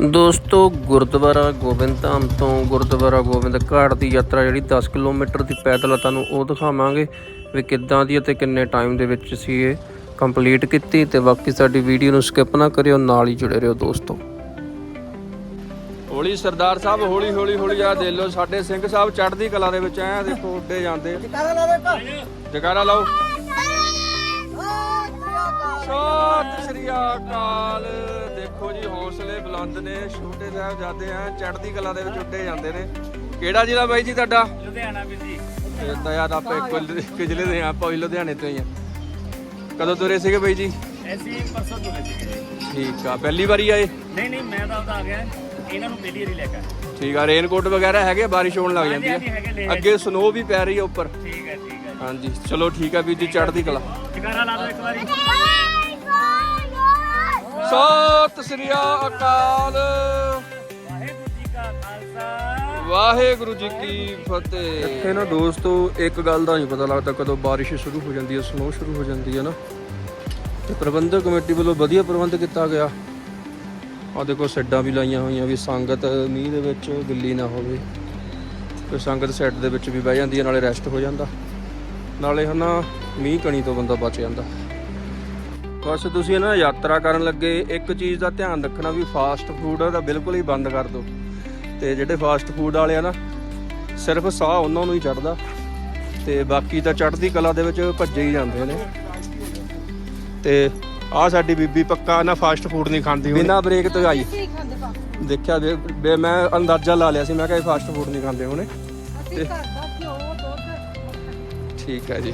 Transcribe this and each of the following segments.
ਦੋਸਤੋ ਗੁਰਦੁਆਰਾ ਗੋਬਿੰਦ ਧਾਮ ਤੋਂ ਗੁਰਦੁਆਰਾ ਗੋਬਿੰਦ ਘਾਟ ਦੀ ਯਾਤਰਾ ਜਿਹੜੀ 10 ਕਿਲੋਮੀਟਰ ਦੀ ਪੈਦਲ ਆ ਤੁਹਾਨੂੰ ਉਹ ਦਿਖਾਵਾਂਗੇ ਵੀ ਕਿੱਦਾਂ ਦੀ ਅਤੇ ਕਿੰਨੇ ਟਾਈਮ ਦੇ ਵਿੱਚ ਅਸੀਂ ਇਹ ਕੰਪਲੀਟ ਕੀਤੀ ਤੇ ਬਾਕੀ ਸਾਡੀ ਵੀਡੀਓ ਨੂੰ ਸਕਿਪ ਨਾ ਕਰਿਓ ਨਾਲ ਹੀ ਜੁੜੇ ਰਹੋ ਦੋਸਤੋ। ਹੌਲੀ ਸਰਦਾਰ ਸਾਹਿਬ ਹੌਲੀ ਹੌਲੀ ਹੌਲੀ ਆ ਦੇ ਲੋ ਸਾਡੇ ਸਿੰਘ ਸਾਹਿਬ ਚੜ੍ਹਦੀ ਕਲਾ ਦੇ ਵਿੱਚ ਐ ਦੇਖੋ ਉੱਡੇ ਜਾਂਦੇ ਜਕਾਰਾ ਲਾਓ। ਸਤਿ ਸ੍ਰੀ ਅਕਾਲ। ਦੇਖੋ ਜੀ ਹੌਸਲੇ ਬੁਲੰਦ ਨੇ ਛੋਟੇ ਸਾਹਿਬ ਜਾਂਦੇ ਆ ਚੜ੍ਹਦੀ ਕਲਾ ਦੇ ਵਿੱਚ ਉੱਡੇ ਜਾਂਦੇ ਨੇ। ਕਿਹੜਾ ਜ਼ਿਲ੍ਹਾ ਬਾਈ ਜੀ ਤੁਹਾਡਾ? ਲੁਧਿਆਣਾ ਵੀ ਜੀ। ਇਹ ਤਾਂ ਯਾਰ ਆਪਾਂ ਇੱਕੋ ਇੱਕੋ ਜ਼ਿਲ੍ਹੇ ਦੇ ਆ ਆਪਾਂ ਵੀ ਲੁਧਿਆਣੇ ਤੋਂ ਹੀ ਆ। ਕਦੋਂ ਤੁਰੇ ਸੀਗੇ ਬਾਈ ਜੀ? ਐਸੀ ਪਰਸੋਂ ਤੋਂ ਸੀਗੇ ਠੀਕ ਆ ਪਹਿਲੀ ਵਾਰੀ ਆਏ? ਨਹੀਂ ਨਹੀਂ ਮੈਂ ਤਾਂ ਉਹਦਾ ਆ ਗਿਆ। ਇਹਨਾਂ ਨੂੰ ਪਹਿਲੀ ਵਾਰੀ ਲੈ ਕੇ। ਠੀਕ ਆ ਰੇਨਕੋਟ ਵਗੈਰਾ ਹੈਗੇ ਬਾਰਿਸ਼ ਹੋਣ ਲੱਗ ਜਾਂਦੀ ਹੈ ਅੱਗੇ ਸਨੋ ਵੀ ਪੈ ਰਹੀ ਹੈ ਉੱਪਰ। ਠੀਕ ਹੈ ਠੀਕ ਹੈ ਹਾਂਜੀ ਚਲੋ ਠੀਕ ਆ ਵੀਰ ਜੀ ਚੜ੍ਹਦੀ ਕਲਾ। ਟਿਕਾਣਾ ਲਾ ਦਿਓ ਇੱਕ ਵਾਰੀ। ਸਤਿ ਸ੍ਰੀ ਅਕਾਲ। ਵਾਹਿਗੁਰੂ ਜੀ ਕਾ ਖਾਲਸਾ ਵਾਹਿਗੁਰੂ ਜੀ ਕੀ ਫਤਿਹ। ਇੱਥੇ ਨਾ ਦੋਸਤੋ, ਇੱਕ ਗੱਲ ਦਾ ਨਹੀਂ ਪਤਾ ਲੱਗਦਾ ਕਦੋਂ ਬਾਰਿਸ਼ ਸ਼ੁਰੂ ਹੋ ਜਾਂਦੀ ਹੈ ਸਨੋ ਸ਼ੁਰੂ ਹੋ ਜਾਂਦੀ ਹੈ ਨਾ। ਤੇ ਪ੍ਰਬੰਧਕ ਕਮੇਟੀ ਵੱਲੋਂ ਵਧੀਆ ਪ੍ਰਬੰਧ ਕੀਤਾ ਗਿਆ। ਆ ਦੇਖੋ, ਸੈੱਡਾਂ ਵੀ ਲਾਈਆਂ ਹੋਈਆਂ ਵੀ, ਸੰਗਤ ਮੀਂਹ ਦੇ ਵਿੱਚ ਗਿੱਲੀ ਨਾ ਹੋਵੇ। ਤੇ ਸੰਗਤ ਸੈੱਡ ਦੇ ਵਿੱਚ ਵੀ ਬਹਿ ਜਾਂਦੀ ਹੈ, ਨਾਲੇ ਰੈਸਟ ਹੋ ਜਾਂਦਾ। ਨਾਲੇ ਹਨਾ, ਮੀਂਹ ਕਣੀ ਤੋਂ ਬੰਦਾ ਬਚ ਜਾਂਦਾ। ਬਸ ਤੁਸੀਂ ਨਾ ਯਾਤਰਾ ਕਰਨ ਲੱਗੇ ਇੱਕ ਚੀਜ਼ ਦਾ ਧਿਆਨ ਰੱਖਣਾ ਵੀ ਫਾਸਟ ਫੂਡ ਦਾ ਬਿਲਕੁਲ ਹੀ ਬੰਦ ਕਰ ਦਿਓ। ਤੇ ਜਿਹੜੇ ਫਾਸਟ ਫੂਡ ਵਾਲੇ ਆ ਨਾ ਸਿਰਫ ਸਾਹ ਉਹਨਾਂ ਨੂੰ ਹੀ ਚੜਦਾ ਤੇ ਬਾਕੀ ਤਾਂ ਚੜ੍ਹਦੀ ਕਲਾ ਦੇ ਵਿੱਚ ਭੱਜੇ ਹੀ ਜਾਂਦੇ ਨੇ। ਤੇ ਆ ਸਾਡੀ ਬੀਬੀ ਪੱਕਾ ਨਾ ਫਾਸਟ ਫੂਡ ਨਹੀਂ ਖਾਂਦੀ ਬਿਨਾ ਬ੍ਰੇਕ ਤੋਂ ਆਈ। ਦੇਖਿਆ ਵੀ- ਵੀ ਮੈਂ ਅੰਦਾਜ਼ਾ ਲਾ ਲਿਆ ਸੀ ਮੈਂ ਕਿਹਾ ਫਾਸਟ ਫੂਡ ਨਹੀਂ ਖਾਂਦੇ ਹੋਣੇ। ਠੀਕ ਹੈ ਜੀ।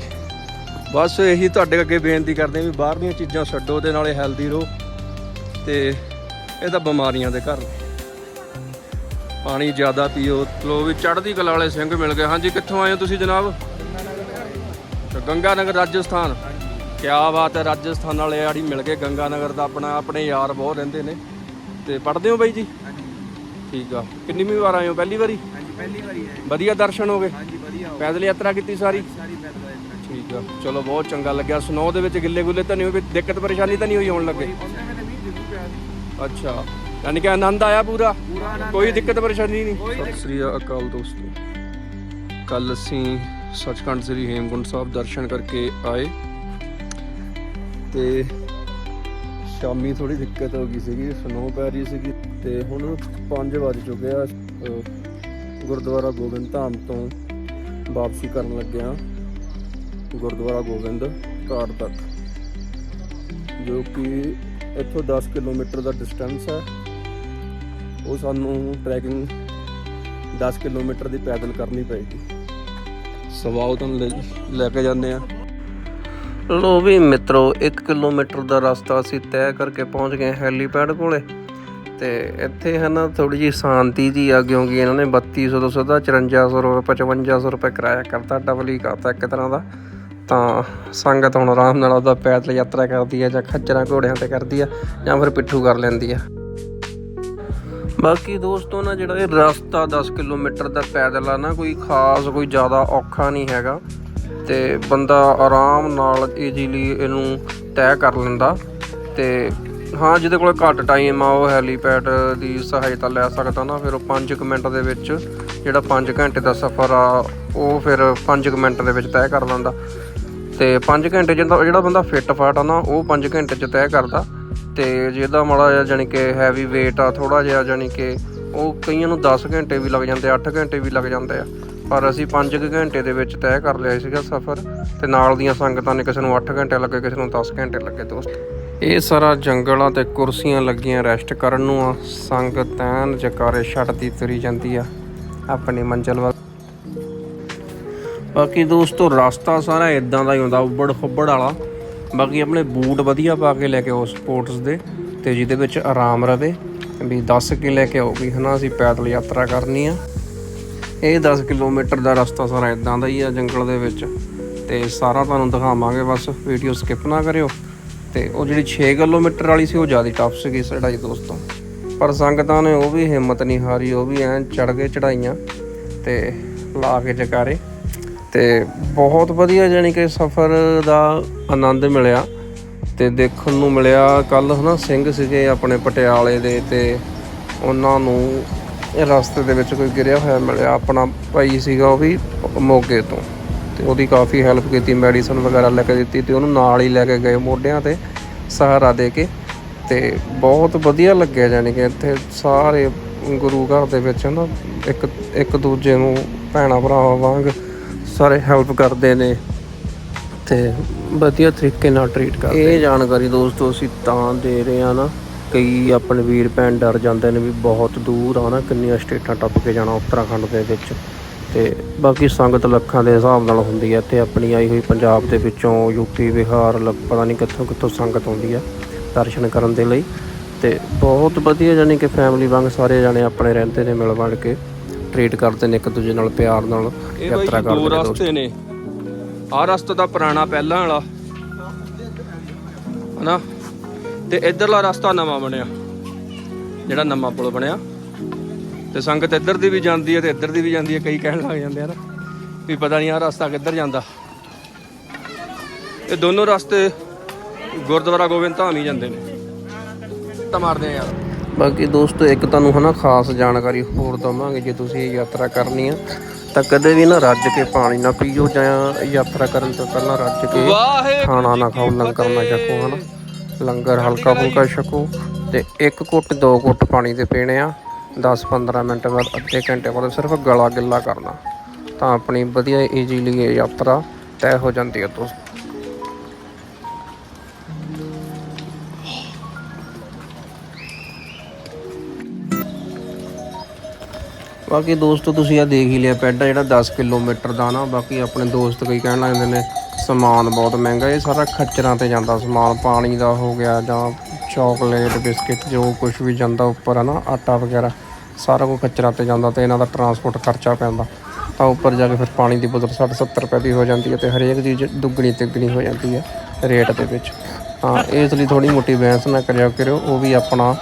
ਬਸ ਇਹੀ ਤੁਹਾਡੇ ਅੱਗੇ ਬੇਨਤੀ ਕਰਦੇ ਹਾਂ ਵੀ ਬਾਹਰਲੀਆਂ ਚੀਜ਼ਾਂ ਛੱਡੋ ਤੇ ਨਾਲੇ ਹੈਲਦੀ ਰਹੋ ਤੇ ਇਹ ਤਾਂ ਬਿਮਾਰੀਆਂ ਦੇ ਘਰ ਨੇ ਪਾਣੀ ਜ਼ਿਆਦਾ ਪੀਓ। ਲੋ ਵੀ ਚੜ੍ਹਦੀ ਕਲਾ ਵਾਲੇ ਸਿੰਘ ਮਿਲ ਗਏ। ਹਾਂਜੀ ਕਿੱਥੋਂ ਆਏ ਹੋ ਤੁਸੀਂ ਜਨਾਬ? ਗੰਗਾ ਨਗਰ ਰਾਜਸਥਾਨ। ਕੀ ਬਾਤ ਹੈ ਰਾਜਸਥਾਨ ਵਾਲੇ ਆੜੀ ਮਿਲ ਗਏ। ਗੰਗਾ ਨਗਰ ਦਾ ਆਪਣਾ ਆਪਣੇ ਯਾਰ ਬਹੁਤ ਰਹਿੰਦੇ ਨੇ। ਤੇ ਪੜ੍ਹਦੇ ਹੋ ਬਾਈ ਜੀ? ਠੀਕ ਆ। ਕਿੰਨੀ ਵੀ ਵਾਰ ਆਏ ਹੋ? ਪਹਿਲੀ ਵਾਰੀ? ਹਾਂਜੀ ਪਹਿਲੀ ਵਾਰੀ ਹੈ। ਵਧੀਆ ਦਰਸ਼ਨ ਹੋ ਗਏ? ਹਾਂਜੀ ਵਧੀਆ ਪੈਦਲ ਯਾਤਰਾ ਕੀਤੀ ਸਾਰੀ? ਸਾਰੀ ਪੈਦਲ ਠੀਕ ਆ। ਚਲੋ ਬਹੁਤ ਚੰਗਾ ਲੱਗਿਆ। ਸਨੋ ਦੇ ਵਿੱਚ ਗਿੱਲੇ ਗੁੱਲੇ ਤਾਂ ਨਹੀਂ ਹੋਏ ਦਿੱਕਤ ਪਰੇਸ਼ਾਨੀ ਤਾਂ ਨਹੀਂ ਹੋਈ ਆਉਣ ਲੱਗੇ? ਅੱਛਾ। ਯਾਨੀ ਕਿ ਆਨੰਦ ਆਇਆ ਪੂਰਾ? ਕੋਈ ਦਿੱਕਤ ਪਰੇਸ਼ਾਨੀ ਨਹੀਂ? ਸਤਿ ਸ੍ਰੀ ਅਕਾਲ ਦੋਸਤੋ। ਕੱਲ ਅਸੀਂ ਸੱਚਖੰਡ ਸ੍ਰੀ ਹੇਮਕੁੰਟ ਸਾਹਿਬ ਦਰਸ਼ਨ ਕਰਕੇ ਆਏ। ਤੇ ਸ਼ਾਮੀ ਥੋੜੀ ਦਿੱਕਤ ਹੋ ਗਈ ਸੀਗੀ ਸਨੋ ਪੈ ਰਹੀ ਸੀਗੀ। ਤੇ ਹੁਣ 5 ਵਜ ਚੁੱਕੇ ਆ। ਅਹ ਗੁਰਦੁਆਰਾ ਗੋਬਿੰਦ ਧਾਮ ਤੋਂ ਵਾਪਸੀ ਕਰਨ ਲੱਗਿਆ। ਗੁਰਦੁਆਰਾ ਗੋਬਿੰਦ ਘਾਟ ਤੱਕ, ਜੋ ਕਿ ਇੱਥੋਂ 10 ਕਿਲੋਮੀਟਰ ਦਾ ਡਿਸਟੈਂਸ ਹੈ। ਉਹ ਸਾਨੂੰ ਟਰੈਕਿੰਗ 10 ਕਿਲੋਮੀਟਰ ਦੀ ਪੈਦਲ ਕਰਨੀ ਪਏਗੀ। ਸਵਾਉ ਤੁਹਾਨੂੰ ਲੈ- ਕੇ ਜਾਂਦੇ ਆ ਲੋ ਵੀ ਮਿੱਤਰੋ 1 ਕਿਲੋਮੀਟਰ ਦਾ ਰਸਤਾ ਅਸੀਂ ਤੈਅ ਕਰਕੇ ਪਹੁੰਚ ਗਏ ਹੈਲੀਪੈਡ ਕੋਲੇ। ਤੇ ਇੱਥੇ ਹੈ ਨਾ ਥੋੜੀ ਜੀ ਸ਼ਾਂਤੀ ਜੀ ਆ, ਕਿਉਂਕਿ ਇਹਨਾਂ ਨੇ 3200 ਤੋਂ ਸਿੱਧਾ 5400 ਰੁਪਏ 5500 ਰੁਪਏ ਕਿਰਾਇਆ ਕਰਤਾ ਡਬਲ ਹੀ ਕਰਤਾ ਇੱਕ ਤਰ੍ਹਾਂ ਦਾ। ਤਾਂ ਸੰਗਤ ਹੁਣ ਆਰਾਮ ਨਾਲ ਉਹਦਾ ਪੈਦਲ ਯਾਤਰਾ ਕਰਦੀ ਹੈ ਜਾਂ ਖੱਚਰਾਂ ਘੋੜਿਆਂ ਤੇ ਕਰਦੀ ਹੈ ਜਾਂ ਫਿਰ ਪਿੱਠੂ ਕਰ ਲੈਂਦੀ ਹੈ ਬਾਕੀ ਦੋਸਤੋ ਨਾ ਜਿਹੜਾ ਇਹ ਰਸਤਾ 10 ਕਿਲੋਮੀਟਰ ਦਾ ਪੈਦਲ ਆ ਨਾ, ਕੋਈ ਖਾਸ ਕੋਈ ਜ਼ਿਆਦਾ ਔਖਾ ਨਹੀਂ ਹੈਗਾ ਤੇ ਬੰਦਾ ਆਰਾਮ ਨਾਲ ਈਜ਼ੀਲੀ ਇਹਨੂੰ ਤੈਅ ਕਰ ਲੈਂਦਾ ਤੇ ਹਾਂ, ਜਿਹਦੇ ਕੋਲ ਘੱਟ ਟਾਈਮ ਆ, ਉਹ ਹੈਲੀਪੈਡ ਦੀ ਸਹਾਇਤਾ ਲੈ ਸਕਦਾ ਨਾ, ਫਿਰ ਉਹ 5 ਮਿੰਟ ਦੇ ਵਿੱਚ ਜਿਹੜਾ 5 ਘੰਟੇ ਦਾ ਸਫ਼ਰ ਆ, ਉਹ ਫਿਰ 5 ਮਿੰਟ ਦੇ ਵਿੱਚ ਤੈਅ ਕਰ ਲੈਂਦਾ। ਤੇ 5 ਘੰਟੇ ਜਿਹੜਾ ਜਿਹੜਾ ਬੰਦਾ ਫਿੱਟ ਫਾਟ ਆ ਨਾ, ਉਹ 5 ਘੰਟੇ ਚ ਤੈਅ ਕਰਦਾ। ਤੇ ਜਿਹਦਾ ਮਾੜਾ ਜਿਹਾ ਜਾਨੀ ਕਿ ਹੈਵੀ weight ਆ ਥੋੜਾ ਜਿਹਾ ਜਾਨੀ ਕਿ ਉਹ ਕਈਆਂ ਨੂੰ 10 ਘੰਟੇ ਵੀ ਲੱਗ ਜਾਂਦੇ 8 ਘੰਟੇ ਵੀ ਲੱਗ ਜਾਂਦੇ ਆ। ਪਰ ਅਸੀਂ 5 ਘੰਟੇ ਦੇ ਵਿੱਚ ਤੈਅ ਕਰ ਲਿਆ ਸੀਗਾ ਸਫ਼ਰ, ਤੇ ਨਾਲ ਦੀਆਂ ਸੰਗਤਾਂ ਨੇ ਕਿਸੇ ਨੂੰ 8 ਘੰਟੇ ਲੱਗੇ, ਕਿਸੇ ਨੂੰ 10 ਘੰਟੇ ਲੱਗੇ ਦੋਸਤ। ਇਹ ਸਾਰਾ ਜੰਗਲਾਂ ਤੇ ਕੁਰਸੀਆਂ ਲੱਗੀਆਂ ਰੈਸਟ ਕਰਨ ਨੂੰ ਆ। ਸੰਗਤ ਐਨ ਜਕਾਰੇ ਛੱਡਦੀ ਤੁਰੀ ਜਾਂਦੀ ਆ। ਆਪਣੀ ਮੰਜ਼ਿਲ ਵੱਲ ਬਾਕੀ ਦੋਸਤੋ, ਰਸਤਾ ਸਾਰਾ ਇਦਾਂ ਦਾ ਹੀ ਹੁੰਦਾ, ਉੱਬੜ ਖੁੱਬੜ ਵਾਲਾ। ਬਾਕੀ ਆਪਣੇ ਬੂਟ ਵਧੀਆ ਪਾ ਕੇ ਲੈ ਕੇ ਆਓ ਸਪੋਰਟਸ ਦੇ, ਤੇ ਜਿਹਦੇ ਵਿੱਚ ਆਰਾਮ ਰਵੇ। ਵੀ 10 ਕੇ ਲੈ ਕੇ ਆਓ ਵੀ ਹਨਾ, ਅਸੀਂ ਪੈਦਲ ਯਾਤਰਾ ਕਰਨੀ ਆ। ਇਹ 10 ਕਿਲੋਮੀਟਰ ਦਾ ਰਸਤਾ ਸਾਰਾ ਇਦਾਂ ਦਾ ਹੀ ਆ ਜੰਗਲ ਦੇ ਵਿੱਚ। ਤੇ ਸਾਰਾ ਤੁਹਾਨੂੰ ਦਿਖਾਵਾਂਗੇ, ਬਸ ਵੀਡੀਓ ਸਕਿਪ ਨਾ ਕਰਿਓ। ਤੇ ਉਹ ਜਿਹੜੀ 6 ਕਿਲੋਮੀਟਰ ਵਾਲੀ ਸੀ, ਉਹ ਜ਼ਿਆਦਾ ਟਫ ਸੀਗੀ ਸਾਡਾ ਜੀ ਦੋਸਤੋ। ਪਰ ਸੰਗਤਾਂ ਨੇ ਉਹ ਵੀ ਹਿੰਮਤ ਨਹੀਂ ਹਾਰੀ, ਉਹ ਵੀ ਐਂ ਚੜ ਕੇ ਚੜਾਈਆਂ ਤੇ ਲਾ ਕੇ ਜਕਾਰੇ। ਤੇ ਬਹੁਤ ਵਧੀਆ ਜਾਨੀ ਕਿ ਸਫ਼ਰ ਦਾ ਆਨੰਦ ਮਿਲਿਆ ਤੇ ਦੇਖਣ ਨੂੰ ਮਿਲਿਆ ਕੱਲ ਹਨਾ ਸਿੰਘ ਸੀਗੇ ਆਪਣੇ ਪਟਿਆਲੇ ਦੇ ਤੇ ਉਹਨਾਂ ਨੂੰ ਰਸਤੇ ਦੇ ਵਿੱਚ ਕੋਈ ਗਿਰਿਆ ਹੋਇਆ ਮਿਲਿਆ, ਆਪਣਾ ਭਾਈ ਸੀਗਾ ਉਹ ਵੀ ਮੋਗੇ ਤੋਂ ਤੇ ਉਹਦੀ ਕਾਫੀ ਹੈਲਪ ਕੀਤੀ ਮੈਡੀਸਨ ਵਗੈਰਾ ਲੈ ਕੇ ਦਿੱਤੀ ਤੇ ਉਹਨੂੰ ਨਾਲ ਹੀ ਲੈ ਕੇ ਗਏ ਮੋਢਿਆਂ ਤੇ ਸਹਾਰਾ ਦੇ ਕੇ ਤੇ ਬਹੁਤ ਵਧੀਆ ਲੱਗਿਆ ਜਾਨੀ ਕਿ ਇੱਥੇ ਸਾਰੇ ਗੁਰੂ ਘਰ ਦੇ ਵਿੱਚ ਨਾ ਇੱਕ ਇੱਕ ਦੂਜੇ ਨੂੰ ਭੈਣਾ ਭਰਾਵਾਂ ਵਾਂਗ ਸਾਰੇ ਹੈਲਪ ਕਰਦੇ ਨੇ ਤੇ ਵਧੀਆ ਤਰੀਕੇ ਨਾਲ ਟਰੀਟ ਕਰਦੇ ਇਹ ਜਾਣਕਾਰੀ ਦੋਸਤੋ ਅਸੀਂ ਤਾਂ ਦੇ ਰਹੇ ਆ ਨਾ, ਕਈ ਆਪਣੇ ਵੀਰ ਭੈਣ ਡਰ ਜਾਂਦੇ ਨੇ ਵੀ ਬਹੁਤ ਦੂਰ ਆ ਨਾ, ਕਿੰਨੀਆਂ ਸਟੇਟਾਂ ਟੱਪ ਕੇ ਜਾਣਾ ਉੱਤਰਾਖੰਡ ਦੇ ਵਿੱਚ। ਤੇ ਬਾਕੀ ਸੰਗਤ ਲੱਖਾਂ ਦੇ ਹਿਸਾਬ ਨਾਲ ਹੁੰਦੀ ਹੈ ਤੇ ਆਪਣੀ ਆਈ ਹੋਈ ਪੰਜਾਬ ਦੇ ਵਿੱਚੋਂ ਯੂਪੀ ਬਿਹਾਰ, ਲ- ਪਤਾ ਨਹੀਂ ਕਿੱਥੋਂ ਕਿੱਥੋਂ ਸੰਗਤ ਆਉਂਦੀ ਹੈ ਦਰਸ਼ਨ ਕਰਨ ਦੇ ਲਈ। ਤੇ ਬਹੁਤ ਵਧੀਆ ਜਾਨੀ ਕਿ ਫੈਮਿਲੀ ਵਾਂਗ ਸਾਰੇ ਜਾਣੇ ਆਪਣੇ ਰਹਿੰਦੇ ਨੇ ਮਿਲ ਵੜ ਕੇ। ਟਰੀਟ ਕਰਦੇ ਨੇ ਇੱਕ ਦੂਜੇ ਨਾਲ ਪਿਆਰ ਨਾਲ ਇਹ ਬਾਈ ਯਾਤਰਾ ਜੀ ਦੋ ਕਰਦੇ ਨੇ ਦੋਸਤੋ। ਰਸਤੇ ਨੇ। ਆਹ ਰਸਤਾ ਤਾਂ ਪੁਰਾਣਾ ਪਹਿਲਾਂ ਵਾਲਾ। ਹਨਾ? ਤੇ ਇਧਰਲਾ ਰਸਤਾ ਨਵਾਂ ਬਣਿਆ ਜਿਹੜਾ ਨਵਾਂ ਪੁਲ ਬਣਿਆ। ਤੇ ਸੰਗਤ ਇੱਧਰ ਦੀ ਵੀ ਜਾਂਦੀ ਹੈ ਤੇ ਇੱਧਰ ਦੀ ਵੀ ਜਾਂਦੀ ਹੈ ਕਈ ਕਹਿਣ ਲੱਗ ਜਾਂਦੇ ਆ ਨਾ ਵੀ ਪਤਾ ਨਹੀਂ ਆਹ ਰਸਤਾ ਕਿੱਧਰ ਜਾਂਦਾ। ਇਹ ਦੋਨੋਂ ਰਸਤੇ ਗੁਰਦੁਆਰਾ ਗੋਬਿੰਦ ਧਾਮ ਹੀ ਜਾਂਦੇ ਨੇ। ਤਾਂ ਮਾਰਦੇ ਆ ਯਾਰ। ਬਾਕੀ ਦੋਸਤੋ ਇੱਕ ਤੁਹਾਨੂੰ ਹਨਾ ਖਾਸ ਜਾਣਕਾਰੀ ਹੋਰ ਦਵਾਂਗੇ ਜੇ ਤੁਸੀਂ ਯਾਤਰਾ ਕਰਨੀ ਆ। ਤਾਂ ਕਦੇ ਵੀ ਨਾ ਰੱਜ ਕੇ ਪਾਣੀ ਨਾ ਪੀਓ ਜਾਂ ਯਾਤਰਾ ਕਰਨ ਤੋਂ ਪਹਿਲਾਂ ਰੱਜ ਕੇ ਖਾਣਾ ਨਾ ਖਾਓ ਲੰਗਰ ਨਾ ਛਕੋ ਹਨਾ। ਲੰਗਰ ਹਲਕਾ ਫੁਲਕਾ ਛਕੋ ਤੇ ਇੱਕ ਘੁੱਟ ਦੋ ਘੁੱਟ ਪਾਣੀ ਦੇ ਪੀਣੇ ਆ। 10-15 ਮਿੰਟ ਬਾਅਦ ਅੱਧੇ ਘੰਟੇ ਬਾਅਦ ਸਿਰਫ ਗਲਾ ਗਿੱਲਾ ਕਰਨਾ। ਤਾਂ ਆਪਣੀ ਵਧੀਆ ਈਜ਼ੀਲੀ ਯਾਤਰਾ ਤੈਅ ਹੋ ਜਾਂਦੀ ਹੈ ਦੋਸਤੋ। ਬਾਕੀ ਦੋਸਤੋ, ਤੁਸੀਂ ਆ ਦੇਖ ਹੀ ਲਿਆ ਪੈਡਾ ਜਿਹੜਾ 10 ਕਿਲੋਮੀਟਰ ਦਾ ਨਾ, ਬਾਕੀ ਆਪਣੇ ਦੋਸਤ ਕਈ ਕਹਿਣ ਲੱਗ ਜਾਂਦੇ ਨੇ, ਸਮਾਨ ਬਹੁਤ ਮਹਿੰਗਾ, ਇਹ ਸਾਰਾ ਖੱਚਰਾਂ ਤੇ ਜਾਂਦਾ ਸਮਾਨ, ਪਾਣੀ ਦਾ ਹੋ ਗਿਆ ਜਾਂ ਚਾਕਲੇਟ ਬਿਸਕਿਟ ਜੋ ਕੁਝ ਵੀ ਜਾਂਦਾ ਉੱਪਰ ਹੈ ਨਾ ਆਟਾ ਵਗੈਰਾ, ਸਾਰਾ ਕੁਝ ਖੱਚਰਾਂ ਤੇ ਜਾਂਦਾ ਤੇ ਇਹਨਾਂ ਦਾ ਟਰਾਂਸਪੋਰਟ ਖਰਚਾ ਪੈਂਦਾ। ਤਾਂ ਉੱਪਰ ਜਾ ਕੇ ਫਿਰ ਪਾਣੀ ਦੀ ਬੋਤਲ 60 70 ਰੁਪਏ ਦੀ ਹੋ ਜਾਂਦੀ ਹੈ ਤੇ ਹਰੇਕ ਚੀਜ਼ ਦੁੱਗਣੀ ਤਿੱਗਣੀ ਹੋ ਜਾਂਦੀ ਹੈ ਰੇਟ ਦੇ ਵਿੱਚ। ਤਾਂ ਇਸ ਲਈ ਥੋੜੀ ਮੋਟੀ ਬਹਿਸ ਨਾ ਕਰਿਆ ਕਰੋ ਉਹ ਵੀ ਆਪਣਾ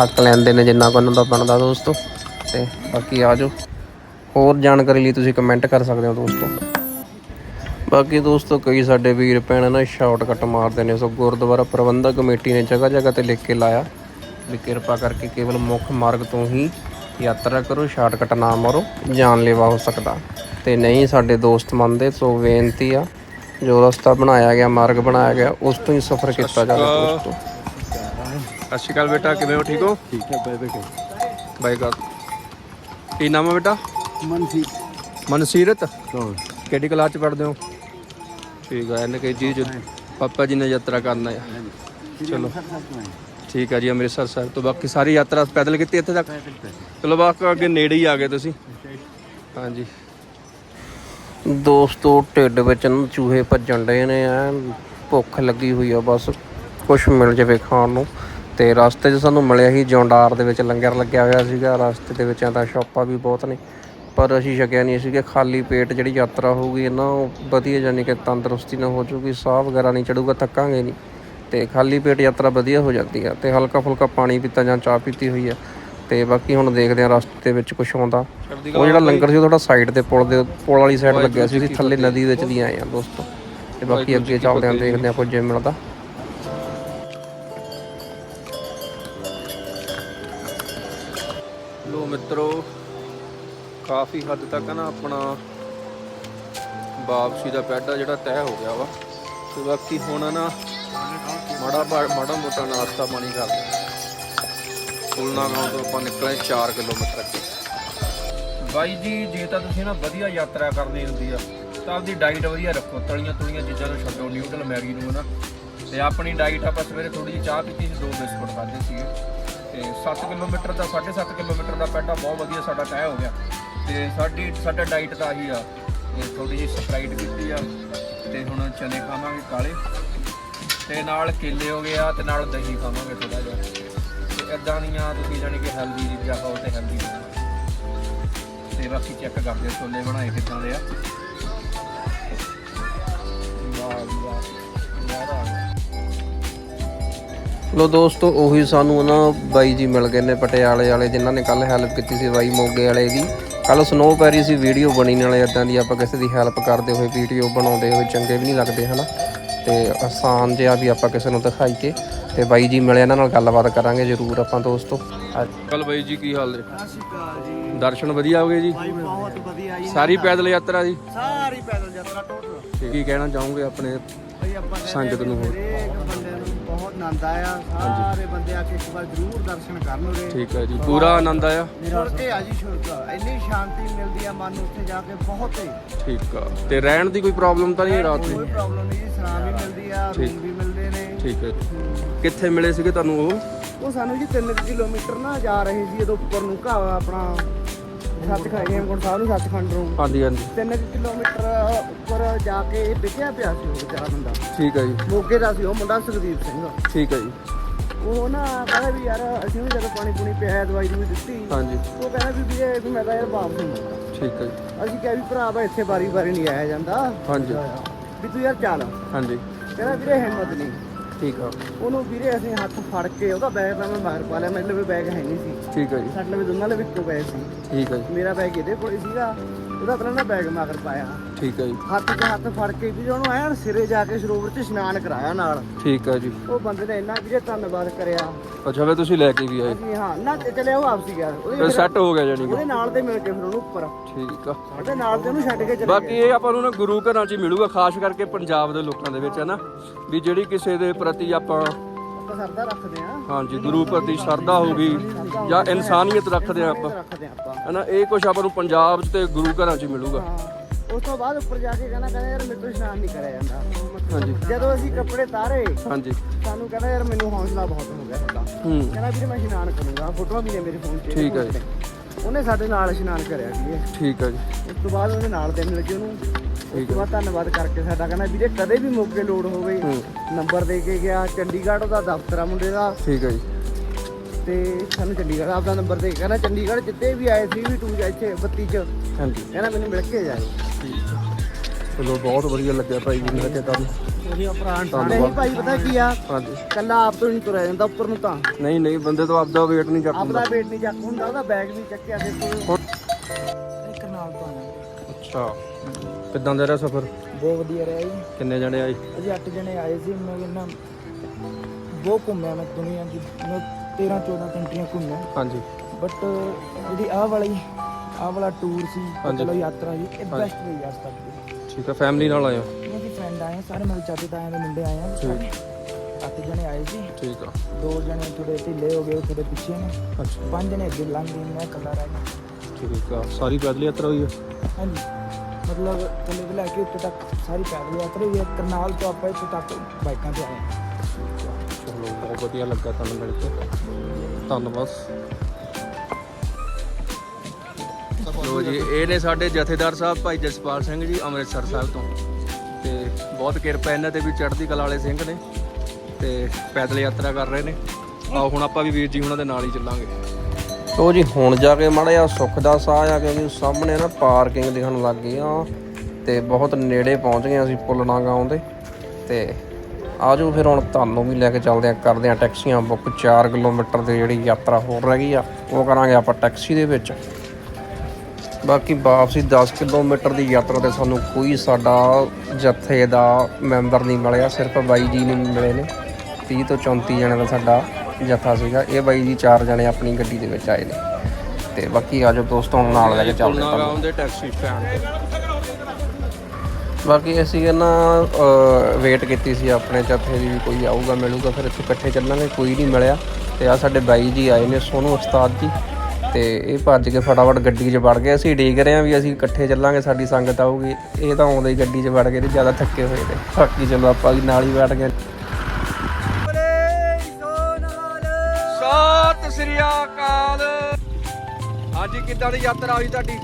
ਹੱਕ ਲੈਂਦੇ ਨੇ ਜਿੰਨਾ ਕੁ ਉਹਨਾਂ ਦਾ ਬਣਦਾ ਦੋਸਤੋ। ਤੇ ਬਾਕੀ ਆ ਜਾਓ ਹੋਰ ਜਾਣਕਾਰੀ ਲਈ ਤੁਸੀਂ ਕਮੈਂਟ ਕਰ ਸਕਦੇ ਹੋ ਦੋਸਤੋ। ਬਾਕੀ ਦੋਸਤੋ ਕਈ ਸਾਡੇ ਵੀਰ ਭੈਣ ਨਾ ਸ਼ਾਰਟਕਟ ਮਾਰਦੇ ਨੇ। ਸੋ ਗੁਰਦੁਆਰਾ ਪ੍ਰਬੰਧਕ ਕਮੇਟੀ ਨੇ ਜਗ੍ਹਾ ਜਗ੍ਹਾ ਤੇ ਲਿਖ ਕੇ ਲਾਇਆ ਵੀ ਕਿਰਪਾ ਕਰਕੇ ਕੇਵਲ ਮੁੱਖ ਮਾਰਗ ਤੋਂ ਹੀ ਯਾਤਰਾ ਕਰੋ ਸ਼ਾਰਟਕਟ ਨਾ ਮਾਰੋ ਜਾਨਲੇਵਾ ਹੋ ਸਕਦਾ। ਤੇ ਨਹੀਂ ਸਾਡੇ ਦੋਸਤ ਮੰਨਦੇ ਸੋ ਬੇਨਤੀ ਆ ਜੋ ਰਸਤਾ ਬਣਾਇਆ ਗਿਆ ਮਾਰਗ ਬਣਾਇਆ ਗਿਆ ਉਸ ਤੋਂ ਹੀ ਸਫ਼ਰ ਕੀਤਾ ਜਾਵੇ ਦੋਸਤੋ। ਸਤਿ ਸ਼੍ਰੀ ਅਕਾਲ ਬੇਟਾ ਕਿਵੇਂ ਹੋ ਠੀਕ ਹੋ? ਠੀਕ ਹੈ ਬਾਈ ਬਾਈ ਗੱਲ ਕੀ ਨਾਮ ਹੈ ਬੇਟਾ? ਮਨਸੀ ਮਨਸੀਰਤ? ਕਿਹੜੀ ਕਲਾਸ ਚ ਪੜ੍ਹਦੇ ਹੋ? ਠੀਕ ਹੈ ਇਹਨੇ ਕਹੀ ਜੀ ਜੋ ਪਾਪਾ ਜੀ ਨੇ ਯਾਤਰਾ ਕਰਨਾ ਹੈ ਚਲੋ। ਠੀਕ ਹੈ ਜੀ ਅੰਮ੍ਰਿਤਸਰ ਸਾਹਿਬ ਤੋਂ। ਬਾਕੀ ਸਾਰੀ ਯਾਤਰਾ ਪੈਦਲ ਕੀਤੀ ਇੱਥੇ ਤੱਕ? ਚਲੋ ਬਾਕੀ ਅੱਗੇ ਨੇੜੇ ਹੀ ਆ ਗਏ ਤੁਸੀਂ। ਹਾਂਜੀ ਦੋਸਤੋ ਢਿੱਡ ਵਿੱਚ ਨਾ ਚੂਹੇ ਭੱਜਣ ਡਏ ਨੇ ਐ ਭੁੱਖ ਲੱਗੀ ਹੋਈ ਆ ਬਸ। ਕੁਛ ਮਿਲ ਜਾਵੇ ਖਾਣ ਨੂੰ। ਤੇ ਰਸਤੇ 'ਚ ਸਾਨੂੰ ਮਿਲਿਆ ਸੀ ਜੌਂਡਾਰ ਦੇ ਵਿੱਚ ਲੰਗਰ ਲੱਗਿਆ ਹੋਇਆ ਸੀਗਾ। ਰਸਤੇ ਦੇ ਵਿੱਚ ਤਾਂ ਸ਼ਾਪਾਂ ਵੀ ਬਹੁਤ ਨੇ ਪਰ ਅਸੀਂ ਛਕਿਆ ਨਹੀਂ ਸੀਗਾ। ਖਾਲੀ ਪੇਟ ਜਿਹੜੀ ਯਾਤਰਾ ਹੋਊਗੀ ਨਾ ਵਧੀਆ ਜਾਨੀ ਕਿ ਤੰਦਰੁਸਤੀ ਨਾਲ ਹੋ ਜਾਊਗੀ ਸਾਹ ਵਗੈਰਾ ਨਹੀਂ ਚੜੂਗਾ ਥੱਕਾਂਗੇ ਨਹੀਂ। ਤੇ ਖਾਲੀ ਪੇਟ ਯਾਤਰਾ ਵਧੀਆ ਹੋ ਜਾਂਦੀ ਆ ਤੇ ਹਲਕਾ ਫੁਲਕਾ ਪਾਣੀ ਪੀਤਾ ਜਾਂ ਚਾਹ ਪੀਤੀ ਹੋਈ ਆ। ਤੇ ਬਾਕੀ ਹੁਣ ਦੇਖਦੇ ਆ ਰਸਤੇ ਦੇ ਵਿੱਚ ਕੁਝ ਆਉਂਦਾ। ਉਹ ਜਿਹੜਾ ਲੰਗਰ ਸੀ ਉਹ ਥੋੜਾ ਸਾਈਡ ਤੇ ਪੁਲ ਦੇ ਪੁਲ ਵਾਲੀ ਸਾਈਡ ਲੱਗਿਆ ਸੀ ਅਸੀਂ ਥੱਲੇ ਨਦੀ ਵਿੱਚ ਦੀ ਆਏ ਆ ਦੋਸਤੋ। ਤੇ ਬਾਕੀ ਅੱਗੇ ਚੱਲਦੇ ਆ ਦੇਖਦੇ ਆ ਕੁਝ ਜੇ ਮਿਲਦਾ। ਲੋ ਮਿੱਤਰੋ, ਕਾਫੀ ਹੱਦ ਤੱਕ ਨਾ ਆਪਣਾ ਵਾਪਸੀ ਦਾ ਪੈਡਾ ਜਿਹੜਾ ਤੈਅ ਹੋ ਗਿਆ ਵਾ। ਤੇ ਬਾਕੀ ਹੁਣ ਨਾ ਮਾੜਾ ਬਾ- ਮਾੜਾ ਮੋਟਾ ਨਾਸ਼ਤਾ ਪਾਣੀ ਕਰਦੇ ਫੁੱਲਨਾ ਗਾਉਂ ਤੋਂ ਆਪਾਂ ਨਿਕਲੇ 4 ਕਿਲੋਮੀਟਰ ਅੱਗੇ। ਬਾਈ ਜੀ, ਜੇ ਤਾਂ ਤੁਸੀਂ ਨਾ ਵਧੀਆ ਯਾਤਰਾ ਕਰਨੀ ਹੁੰਦੀ ਆ, ਤਾਂ ਆਪਦੀ ਡਾਈਟ ਵਧੀਆ ਰੱਖੋ। ਤਲੀਆਂ ਤੁਲੀਆਂ ਚੀਜ਼ਾਂ ਨੂੰ ਛੱਡੋ ਨਿਊਡਲ ਮੈਗੀ ਨੂੰ ਨਾ। ਤੇ ਆਪਣੀ ਡਾਈਟ ਆਪਾਂ ਸਵੇਰੇ ਥੋੜੀ ਜਿਹੀ ਚਾਹ ਪੀਤੀ ਸੀ, ਦੋ ਬਿਸਕੁਟ ਖਾਦੇ ਸੀਗੇ। ਤੇ 7 ਕਿਲੋਮੀਟਰ ਦਾ 7.5 ਕਿਲੋਮੀਟਰ ਦਾ ਪੈਡਾ ਬਹੁਤ ਵਧੀਆ ਸਾਡਾ ਤੈਅ ਹੋ ਗਿਆ। ਤੇ ਸਾਡੀ, ਸਾਡਾ ਡਾਈਟ ਤਾਂ ਆਹੀ ਆ। ਇਹ ਥੋੜੀ ਜਿਹੀ ਸਪਰਾਈਟ ਕੀਤੀ ਆ। ਤੇ ਹੁਣ ਚਨੇ ਖਾਵਾਂਗੇ ਕਾਲੇ। ਤੇ ਨਾਲ ਕੇਲੇ ਹੋ ਗਏ ਆ ਤੇ ਨਾਲ ਦਹੀਂ ਖਾਵਾਂਗੇ ਥੋੜਾ ਜਿਹਾ। ਤੇ ਇਦਾਂ ਦੀਆਂ ਤੁਸੀਂ ਜਾਨੀ ਕਿ ਹੈਲਦੀ ਚੀਜ਼ਾਂ ਖਾਓ ਤੇ ਹੈਲਦੀ ਤੇ ਬਾਕੀ ਚੈੱਕ ਕਰਦੇ ਆ ਛੋਲੇ ਬਣਾਏ ਕਿੱਦਾਂ ਦੇ ਆ। ਵਾਹ ਵਾਹ। ਲੋ ਦੋਸਤੋ, ਉਹੀ ਸਾਨੂੰ ਨਾ ਬਾਈ ਜੀ ਮਿਲ ਗਏ ਨੇ ਪਟਿਆਲੇ ਵਾਲੇ, ਜਿਨ੍ਹਾਂ ਨੇ ਕੱਲ ਹੈਲਪ ਕੀਤੀ ਸੀ ਬਾਈ ਮੋਗੇ ਵਾਲੇ ਦੀ। ਕੱਲ ਸਨੋ ਪੈ ਰਹੀ ਸੀ ਵੀਡੀਓ ਬਣੀ ਨਾਲੇ ਇਦਾਂ ਦੀ ਆਪਾਂ ਕਿਸੇ ਦੀ ਹੈਲਪ ਕਰਦੇ ਹੋਏ ਵੀਡੀਓ ਬਣਾਉਂਦੇ ਹੋਏ ਚੰਗੇ ਵੀ ਨਹੀਂ ਲੱਗਦੇ, ਹਨਾ? ਤੇ ਆਸਾਨ ਜਿਹਾ ਵੀ ਆਪਾਂ ਕਿਸੇ ਨੂੰ ਦਿਖਾਈਏ। ਤੇ ਬਾਈ ਜੀ ਮਿਲੇ ਇਹਨਾਂ ਨਾਲ ਗੱਲਬਾਤ ਕਰਾਂਗੇ ਜ਼ਰੂਰ ਆਪਾਂ ਦੋਸਤੋ। ਕੱਲ ਬਾਈ ਜੀ ਕੀ ਹਾਲ ਨੇ? ਅਕਾਲ ਜੀ। ਦਰਸ਼ਨ ਵਧੀਆ ਹੋ ਗਏ ਜੀ? ਭਾਈ ਬਹੁਤ ਵਧੀਆ ਜੀ। ਸਾਰੀ ਪੈਦਲ ਯਾਤਰਾ ਜੀ? ਸਾਰੀ ਪੈਦਲ ਯਾਤਰਾ ਟੋਟਲ ਕੀ ਕਹਿਣਾ ਚਾਹੋਗੇ ਆਪਣੇ ਭਾਈ ਆਪਾਂ ਕਹਿੰਦੇ ਸੰਗਤ ਨੂੰ ਹੋਰ। ਹਰੇਕ ਬੰਦੇ ਨੂੰ ਬਹੁਤ ਆਨੰਦ ਆਇਆ। ਸਾਰੇ ਬੰਦੇ ਆ ਕੇ ਇੱਕ ਵਾਰ ਜ਼ਰੂਰ ਦਰਸ਼ਨ ਕਰਨ ਉਰੇ। ਠੀਕ ਹੈ ਜੀ ਪੂਰਾ ਆਨੰਦ ਆਇਆ? ਕੇ ਆ ਜੀ ਛੁਰਕ ਇੰਨੀ ਸ਼ਾਂਤੀ ਮਿਲਦੀ ਆ ਮਨ ਨੂੰ ਉੱਥੇ ਜਾ ਕੇ ਬਹੁਤ ਹੀ। ਠੀਕ ਆ। ਤੇ ਰਹਿਣ ਦੀ ਕੋਈ ਪ੍ਰੋਬਲਮ ਤਾਂ ਨਹੀਂ ਰਾਤ ਕੋਈ ਨੂੰ ਪ੍ਰੋਬਲਮ ਨਹੀਂ ਜੀ ਸਰਾਂ ਵੀ ਮਿਲਦੀ ਆ ਠੀਕ। ਰੂਮ ਵੀ ਮਿਲਦੇ ਨੇ। ਠੀਕ ਹੈ। ਕਿੱਥੇ ਮਿਲੇ ਸੀਗੇ ਤੁਹਾਨੂੰ ਉਹ? ਉਹ ਸਾਨੂੰ ਜੀ 3 ਕਿਲੋਮੀਟਰ ਨਾ ਜਾ ਰਹੇ ਸੀ ਇਹਦੇ ਉੱਪਰ ਨੂੰ ਘਾ ਆਪਣਾ ਸੱਚਖੰਡ ਹੇਮਕੁੰਟ ਸਾਹਿਬ ਨੂੰ ਸੱਚਖੰਡ ਨੂੰ। ਹਾਂਜੀ ਹਾਂਜੀ। 3 ਕਿਲੋਮੀਟਰ ਉੱਪਰ ਜਾ ਕੇ ਵਿਕਿਆ ਪਿਆ ਸੀ ਉਹ ਵਿਚਾਰਾ ਬੰਦਾ ਠੀਕ ਹੈ ਜੀ। ਮੋਗੇ ਦਾ ਸੀ ਉਹ ਮੁੰਡਾ ਸੁਖਦੀਪ ਸਿੰਘ। ਠੀਕ ਹੈ ਜੀ। ਉਹ ਨਾ ਕਹਿੰਦਾ ਵੀ ਯਾਰ ਅਸੀਂ ਵੀ ਜਦੋਂ ਪਾਣੀ ਪੂਣੀ ਪਿਆ ਦਵਾਈ ਦੂਈ ਦਿੱਤੀ। ਹਾਂਜੀ। ਉਹ ਕਹਿੰਦਾ ਵੀ ਵੀ ਮੈਂ ਤਾਂ ਯਾਰ ਵਾਪਸ ਨਹੀਂ ਠੀਕ ਹੈ ਜੀ। ਅਸੀਂ ਕਿਹਾ ਵੀ ਭਰਾ ਵਾ ਇੱਥੇ ਵਾਰੀ ਵਾਰੀ ਨਹੀਂ ਆਇਆ ਜਾਂਦਾ। ਹਾਂਜੀ। ਵੀ ਤੂੰ ਯਾਰ ਚੱਲ। ਹਾਂਜੀ। ਕਹਿੰਦਾ ਵੀਰੇ ਹਿੰਮਤ ਨਹੀਂ। ਠੀਕ ਆ। ਉਹਨੂੰ ਵੀਰੇ ਅਸੀਂ ਹੱਥ ਫੜ ਕੇ ਉਹਦਾ ਬੈਗ ਤਾਂ ਮੈਂ ਬਾਹਰ ਪਾ ਲਿਆ ਮੇਰੇ ਲਵੇ ਬੈਗ ਹੈ ਨਹੀਂ ਸੀ। ਠੀਕ ਹੈ ਜੀ। ਸਾਡੇ ਲਵੇ ਦੋਨਾਂ ਲਵੇ ਇੱਕੋ ਬੈਗ ਸੀ। ਠੀਕ ਹੈ ਜੀ। ਮੇਰਾ ਬੈਗ ਇਹਦੇ ਕੋਲੇ ਸੀਗਾ। ਉਹਦਾ ਪਹਿਲਾਂ ਨਾ ਬੈਗ ਮਗਰ ਪਾਇਆ। ਠੀਕ ਹੈ ਜੀ। ਹੱਥ 'ਚ ਹੱਥ ਫੜ ਕੇ ਵੀ ਉਹਨੂੰ ਐਨ ਸਿਰੇ ਜਾ ਕੇ ਸਰੋਵਰ 'ਚ ਇਸ਼ਨਾਨ ਕਰਾਇਆ ਨਾਲ। ਠੀਕ ਹੈ ਜੀ। ਉਹ ਬੰਦੇ ਨੇ ਇੰਨਾ ਵੀਰੇ ਧੰਨਵਾਦ ਕਰਿਆ। ਅੱਛਾ ਵੇ ਤੁਸੀਂ ਲੈ ਕੇ ਵੀ ਆਏ। ਅਸੀਂ ਹਾਂ ਨਾ ਤੇ ਚਲੇ ਉਹ ਵਾਪਸੀ ਗਿਆ ਫਿਰ ਫਿਰ- ਸੈੱਟ ਹੋ ਗਿਆ ਜਾਨੀ ਕਿ। ਉਹਦੇ ਨਾਲ ਦੇ ਮਿਲ ਕੇ ਫਿਰ ਉਹਨੂੰ ਉੱਪਰ। ਠੀਕ ਆ। ਉਹਦੇ ਨਾਲ ਤੇ ਉਹਨੂੰ ਛੱਡ ਕੇ ਚਲੇ ਬਾਕੀ ਇਹ ਆਪਾਂ ਨੂੰ ਨਾ ਗੁਰੂ ਘਰਾਂ 'ਚ ਹੀ ਮਿਲੂਗਾ ਖਾਸ ਕਰਕੇ ਪੰਜਾਬ ਦੇ ਲੋਕਾਂ ਦੇ ਵਿੱਚ ਹੈ ਨਾ? ਵੀ ਜਿਹੜੀ ਕਿਸੇ ਦੇ ਪ੍ਰਤੀ ਆਪਾਂ ਸਰਦਾ ਰੱਖਦੇ ਆ ਹਾਂਜੀ ਗੁਰੂ ਪ੍ਰਤੀ ਸ਼ਰਧਾ ਹੋ ਗਈ ਜਾਂ ਇਨਸਾਨੀਅਤ ਰੱਖਦੇ ਆ ਆਪਾਂ। ਰੱਖਦੇ ਆ ਆਪਾਂ। ਹੈ ਨਾ ਇਹ ਕੁਝ ਆਪਾਂ ਨੂੰ ਪੰਜਾਬ ਤੇ ਗੁਰੂ ਘਰਾਂ 'ਚ ਮਿਲੂਗਾ। ਉਸ ਤੋਂ ਬਾਅਦ ਉੱਪਰ ਜਾ ਕੇ ਕਹਿੰਦਾ ਕਹਿੰਦਾ ਯਾਰ ਮੇਰੇ ਤੋਂ ਇਸ਼ਨਾਨ ਨਹੀਂ ਕਰਿਆ ਜਾਂਦਾ। ਹਾਂਜੀ। ਜਦੋਂ ਅਸੀਂ ਕੱਪੜੇ ਤਾਰੇ ਹਾਂਜੀ। ਸਾਨੂੰ ਕਹਿੰਦਾ ਯਾਰ ਮੈਨੂੰ ਹੌਸਲਾ ਬਹੁਤ ਹੋ ਗਿਆ ਤੁਹਾਡਾ। ਕਹਿੰਦਾ ਵੀਰੇ ਮੈਂ ਇਸ਼ਨਾਨ ਕਰੂੰਗਾ। ਫੋਟੋਆਂ ਵੀ ਨੇ ਮੇਰੇ ਫੋਨ 'ਚ। ਠੀਕ ਹੈ ਜੀ। ਉਹਨੇ ਸਾਡੇ ਨਾਲ ਇਸ਼ਨਾਨ ਕਰਿਆ ਵੀਰੇ ਠੀਕ ਹੈ ਜੀ। ਉਸ ਤੋਂ ਬਾਅਦ ਉਹਦੇ ਨਾਲ ਦੇ ਮਿਲ ਗਏ ਉਹਨੂੰ। ਉਸ ਤੋਂ ਬਾਅਦ ਧੰਨਵਾਦ ਕਰਕੇ ਸਾਡਾ ਕਹਿੰਦਾ ਵੀਰੇ ਕਦੇ ਵੀ ਮੌਕੇ ਲੋੜ ਹੋਵੇ ਨੰਬਰ ਦੇ ਕੇ ਗਿਆ ਚੰਡੀਗੜ੍ਹ ਉਹਦਾ ਦਫ਼ਤਰ ਆ ਮੁੰਡੇ ਦਾ। ਠੀਕ ਹੈ ਜੀ। ਤੇ ਸਾਨੂੰ ਚੰਡੀਗੜ੍ਹ ਆਪਦਾ ਨੰਬਰ ਦੇ ਕੇ ਕਹਿੰਦਾ ਚੰਡੀਗੜ੍ਹ ਜਿੱਤੇ ਵੀ ਆਏ ਸੀ ਵੀ ਜਾ ਇੱਥੇ 32 ਚ। ਹਾਂਜੀ। ਕਹਿੰਦਾ ਮੈਨੂੰ ਮਿਲ ਕੇ ਜਾਏ। ਚਲੋ ਬਹੁਤ ਵਧੀਆ ਲੱਗਿਆ ਭਾਈ ਜੀ ਮਿਲ ਕੇ ਤੁਹਾਨੂੰ ਵਧੀਆ ਭਰਾ ਨਹੀਂ ਭਾਈ ਪਤਾ ਕੀ ਆ? ਹਾਂਜੀ। ਕੱਲਾ ਆਪ ਤੋਂ ਨਹੀਂ ਤੁਰਿਆ ਜਾਂਦਾ ਉੱਪਰ ਨੂੰ ਤਾਂ। ਨਹੀਂ ਨਹੀਂ ਬੰਦੇ ਤੋਂ ਆਪਦਾ ਵੇਟ ਨਹੀਂ ਚੱਕ ਆਪਦਾ ਹੁੰਦਾ ਵੇਟ ਨਹੀਂ ਚੱਕ ਹੁੰਦਾ ਉਹਦਾ ਬੈਗ ਵੀ ਚੱਕਿਆ ਦੇਖੋ। ਹੁਣ- ਇੱਕ ਨਾਲ ਤਾਂ ਅੱਛਾ। ਕਿੱਦਾਂ ਦਾ ਰਿਹਾ ਸਫ਼ਰ? ਬਹੁਤ ਵਧੀਆ ਰਿਹਾ ਜੀ। ਕਿੰਨੇ ਜਣੇ ਆਏ? ਅਸੀਂ 8 ਜਣੇ ਆਏ ਸੀ ਮੈਂ ਕਹਿੰਦਾ ਬਹੁਤ ਘੁੰਮਿਆ ਮੈਂ ਦੁਨੀਆ ਦੀ। ਮੈਂ 13 14 ਕੰਟਰੀਆਂ ਘੁੰਮਿਆ। ਹਾਂਜੀ। ਬਟ ਜਿਹੜੀ ਆਹ ਵਾਲੀ ਆਹ ਵਾਲਾ ਟੂਰ ਸੀ ਹਾਂਜੀ। ਚਲੋ ਯਾਤਰਾ ਸੀ ਇਹ ਬੈਸਟ ਰਹੀ ਅੱਜ ਤੱਕ ਦੀ। ਠੀਕ ਹੈ ਫੈਮਿਲੀ ਨਾਲ ਆਏ ਹੋ? ਮੇਰੇ ਫਰੈਂਡ ਆਏ ਆ, ਸਾਰੇ ਮੇਰੇ ਚਾਚੇ ਤਾਇਆਂ ਦੇ ਮੁੰਡੇ ਆਏ ਆ ਅੱਠ ਜਣੇ ਆਏ ਸੀ। ਠੀਕ ਆ। ਦੋ ਜਣੇ ਥੋੜੇ ਢਿੱਲੇ ਹੋ ਗਏ ਥੋੜੇ ਪਿੱਛੇ ਨੇ। ਅੱਛਾ। ਪੰਜ ਜਣੇ ਅੱਗੇ ਲੰਘ ਗਏ ਮੈਂ ਇਕੱਲਾ ਰਹਿ ਗਿਆ। ਠੀਕ ਆ। ਸਾਰੀ ਪੈਦਲ ਯਾਤਰਾ ਹੋਈ ਹੈ ਹਾਂਜੀ। ਮਤਲਬ ਥੱਲੇ ਤੋਂ ਲੈ ਕੇ ਉੱਤੇ ਤੱਕ ਸਾਰੀ ਪੈਦਲ ਯਾਤਰਾ ਹੋਈ ਹੈ। ਕਰਨਾਲ ਤੋਂ ਆਪਾਂ ਇੱਥੇ ਤੱਕ ਬਾਈਕਾਂ ਤੇ ਆਏ ਚਲੋ, ਬਹੁਤ ਵਧੀਆ ਲੱਗਾ ਤੁਹਾਨੂੰ ਮਿਲ ਕੇ। ਧੰਨਵਾਦ। ਲੋ ਜੀ, ਇਹ ਨੇ ਸਾਡੇ ਜਥੇਦਾਰ ਸਾਹਿਬ, ਭਾਈ ਜਸਪਾਲ ਸਿੰਘ ਜੀ, ਅੰਮ੍ਰਿਤਸਰ ਸਾਹਿਬ ਤੋਂ। ਤੇ ਬਹੁਤ ਕਿਰਪਾ ਇਹਨਾਂ ਤੇ ਵੀ ਚੜ੍ਹਦੀ ਕਲਾ ਵਾਲੇ ਸਿੰਘ ਨੇ। ਤੇ ਪੈਦਲ ਯਾਤਰਾ ਕਰ ਰਹੇ ਨੇ। ਆਓ, ਹੁਣ ਆਪਾਂ ਵੀ ਵੀਰ ਜੀ ਉਹਨਾਂ ਦੇ ਨਾਲ ਹੀ ਚੱਲਾਂਗੇ। ਲੋ ਜੀ, ਹੁਣ ਜਾ ਕੇ ਮਾੜਾ ਜਿਹਾ ਸੁੱਖ ਦਾ ਸਾਹ ਆ ਕਿਉਂਕਿ ਸਾਹਮਣੇ ਨਾ ਪਾਰਕਿੰਗ ਦਿਖਣ ਲੱਗ ਗਈ ਆ ਤੇ ਬਹੁਤ ਨੇੜੇ ਪਹੁੰਚ ਗਏ ਅਸੀਂ ਪੁੱਲਣਾ ਗਾਉਂ ਦੇ। ਤੇ ਆਜੋ ਫਿਰ ਹੁਣ ਤੁਹਾਨੂੰ ਵੀ ਲੈ ਕੇ ਚੱਲਦੇ ਆ, ਕਰਦੇ ਆ ਟੈਕਸੀਆਂ ਬੁੱਕ। 4 ਕਿਲੋਮੀਟਰ ਦੀ ਜਿਹੜੀ ਯਾਤਰਾ ਹੋਰ ਰਹਿ ਗਈ ਆ, ਉਹ ਕਰਾਂਗੇ ਆਪਾਂ ਟੈਕਸੀ ਦੇ ਵਿੱਚ। ਬਾਕੀ ਵਾਪਸੀ 10 ਕਿਲੋਮੀਟਰ ਦੀ ਯਾਤਰਾ ਤੇ ਸਾਨੂੰ ਕੋਈ ਸਾਡਾ ਜੱਥੇ ਦਾ ਮੈਂਬਰ ਨਹੀਂ ਮਿਲਿਆ, ਸਿਰਫ ਬਾਈ ਜੀ ਨੇ ਮਿਲੇ ਨੇ। 30 ਤੋਂ 34 ਜਣੇ ਦਾ ਸਾਡਾ ਜਥਾ ਸੀਗਾ ਇਹ ਬਾਈ ਜੀ ਚਾਰ ਜਣੇ ਆਪਣੀ ਗੱਡੀ ਦੇ ਵਿੱਚ ਆਏ ਨੇ। ਤੇ ਬਾਕੀ ਆਜੋ ਦੋਸਤੋ ਹੁਣ ਨਾਲ ਲੈ ਕੇ ਚੱਲਦੇ ਪੁਲਨਾ ਤੁਹਾਨੂੰ ਗਾਉਂ ਦੇ ਟੈਕਸੀ ਸਟੈਂਡ ਤੇ। ਬਾਕੀ ਅਸੀਂ ਨਾ ਵੇਟ ਕੀਤੀ ਸੀ ਆਪਣੇ ਜਥੇ ਦੀ ਵੀ ਕੋਈ ਆਊਗਾ ਮਿਲੂਗਾ ਫਿਰ ਇੱਥੇ ਇਕੱਠੇ ਚੱਲਾਂਗੇ ਕੋਈ ਨਹੀਂ ਮਿਲਿਆ। ਤੇ ਆ ਸਾਡੇ ਬਾਈ ਜੀ ਆਏ ਨੇ ਸੋਨੂ ਉਸਤਾਦ ਜੀ। ਤੇ ਇਹ ਭੱਜ ਕੇ ਫਟਾਫਟ ਗੱਡੀ 'ਚ ਵੜ ਗਏ। ਅਸੀਂ ਡੀਕ ਰਹੇ ਹਾਂ ਵੀ ਅਸੀਂ ਇਕੱਠੇ ਚੱਲਾਂਗੇ ਸਾਡੀ ਸੰਗਤ ਆਊਗੀ। ਇਹ ਤਾਂ ਆਉਂਦੇ ਹੀ ਗੱਡੀ 'ਚ ਵੜ ਗਏ ਤੇ ਜ਼ਿਆਦਾ ਥੱਕੇ ਹੋਏ ਨੇ। ਬਾਕੀ ਚਲੋ ਆਪਾਂ ਵੀ ਨਾਲ ਹੀ ਬੈਠ ਗਏ। ਹਾਂਜੀ ਕਿੱਦਾਂ ਦੀ ਯਾਤਰਾ ਹੋਈ ਤੁਹਾਡੀ?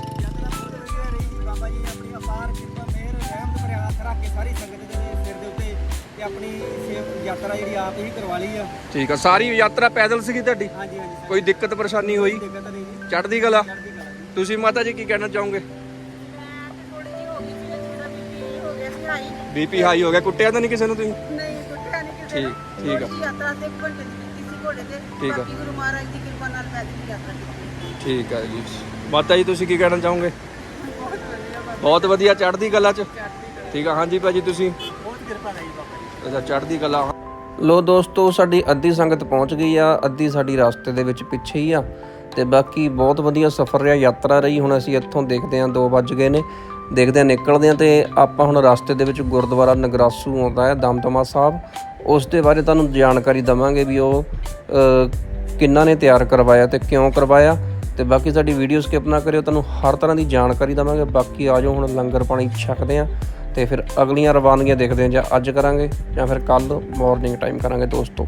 ਬਾਬਾ ਜੀ ਆਪਣੀ ਅਪਾਰ ਕਿਰਪਾ ਮਿਹਰ ਰਹਿਮਤ ਭਰਿਆ ਹੱਥ ਰੱਖ ਕੇ ਸਾਰੀ ਸੰਗਤ ਦੇ ਸਿਰ ਦੇ ਉੱਤੇ ਤੇ ਆਪਣੀ ਸੇਵ ਯਾਤਰਾ ਜਿਹੜੀ ਆਪ ਹੀ ਕਰਵਾ ਲਈ ਆ। ਠੀਕ ਆ ਸਾਰੀ ਯਾਤਰਾ ਪੈਦਲ ਸੀਗੀ ਤੁਹਾਡੀ? ਹਾਂਜੀ ਹਾਂਜੀ ਕੋਈ ਦਿੱਕਤ ਪਰੇਸ਼ਾਨੀ ਹੋਈ? ਦਿੱਕਤ ਨਹੀਂ ਜੀ। ਚੜ੍ਹਦੀ ਕਲਾ? ਚੜ੍ਹਦੀ ਕਲਾ ਜੀ। ਤੁਸੀਂ ਮਾਤਾ ਜੀ ਕੀ ਕਹਿਣਾ ਚਾਹੋਗੇ? ਥੋੜੀ ਜਿਹੀ ਹੋ ਗਈ ਸੀ ਮੇਰਾ ਬੀਪੀ ਹੋ ਗਿਆ ਸੀ ਹਾਈ ਬੀਪੀ ਹਾਈ ਹੋ ਗਿਆ। ਕੁੱਟਿਆ ਤਾਂ ਨਹੀਂ ਕਿਸੇ ਨੂੰ ਤੁਸੀਂ? ਨਹੀਂ ਕੁੱਟਿਆ ਨਹੀਂ ਕਿਸੇ ਨੂੰ। ਠੀਕ ਠੀਕ ਆ। ਥੋੜ੍ਹੀ ਯਾਤਰਾ ਤੇ ਇੱਕ ਘੰਟੇ ਦੀ ਕੀਤੀ ਸੀ ਘੋੜੇ ਤੇ। ਠੀਕ ਆ। ਬਾਕੀ ਗੁਰੂ ਮਹਾਰਾਜ ਦੀ ਕਿਰਪਾ ਨਾਲ ਪੈਦਲ ਹੀ ਯਾਤਰਾ ਕੀਤੀ। ਠੀਕ ਆ ਜੀ। ਮਾਤਾ ਜੀ, ਤੁਸੀਂ ਕੀ ਕਹਿਣਾ ਚਾਹੋਗੇ? ਬਹੁਤ ਵਧੀਆ, ਚੜ੍ਹਦੀ ਕਲਾ ਚ। ਠੀਕ ਆ, ਹਾਂਜੀ ਭਾਜੀ, ਤੁਸੀਂ? ਬਹੁਤ ਕਿਰਪਾ ਰਹੀ ਬਾਬਾ ਜੀ ਅੱਛਾ, ਚੜ੍ਹਦੀ ਕਲਾ। ਲੋ ਦੋਸਤੋ, ਸਾਡੀ ਅੱਧੀ ਸੰਗਤ ਪਹੁੰਚ ਗਈ ਆ, ਅੱਧੀ ਸਾਡੀ ਰਸਤੇ ਦੇ ਵਿੱਚ ਪਿੱਛੇ ਹੀ ਆ। ਤੇ ਬਾਕੀ ਬਹੁਤ ਵਧੀਆ ਸਫ਼ਰ ਰਿਹਾ, ਯਾਤਰਾ ਰਹੀ। ਹੁਣ ਅਸੀਂ ਇੱਥੋਂ ਦੇਖਦੇ ਹਾਂ 2 ਵੱਜ ਗਏ ਨੇ। ਦੇਖਦੇ ਹਾਂ, ਨਿਕਲਦੇ ਹਾਂ ਤੇ ਆਪਾਂ ਹੁਣ ਰਸਤੇ ਦੇ ਵਿੱਚ ਗੁਰਦੁਆਰਾ ਨਗਰਾਸੂ ਆਉਂਦਾ ਹੈ, ਦਮਦਮਾ ਸਾਹਿਬ। ਉਸ ਦੇ ਬਾਰੇ ਤੁਹਾਨੂੰ ਜਾਣਕਾਰੀ ਦਵਾਂਗੇ ਵੀ ਉਹ ਕਿੰਨਾ ਨੇ ਤਿਆਰ ਕਰਵਾਇਆ ਤੇ ਕਿਉਂ ਕਰਵਾਇਆ। ਤੇ ਬਾਕੀ ਸਾਡੀ ਵੀਡੀਓ ਸਕਿਪ ਨਾ ਕਰਿਓ, ਤੁਹਾਨੂੰ ਹਰ ਤਰ੍ਹਾਂ ਦੀ ਜਾਣਕਾਰੀ ਦਵਾਂਗੇ। ਬਾਕੀ ਆਜੋ ਹੁਣ ਲੰਗਰ ਪਾਣੀ ਛਕਦੇ ਆ ਤੇ ਫਿਰ ਅਗਲੀਆਂ ਰਵਾਨਗੀਆਂ ਦੇਖਦੇ ਹਾਂ ਜਾਂ ਅੱਜ ਕਰਾਂਗੇ ਜਾਂ ਫਿਰ ਕੱਲ ਮਾਰਨਿੰਗ ਟਾਈਮ ਕਰਾਂਗੇ ਦੋਸਤੋ।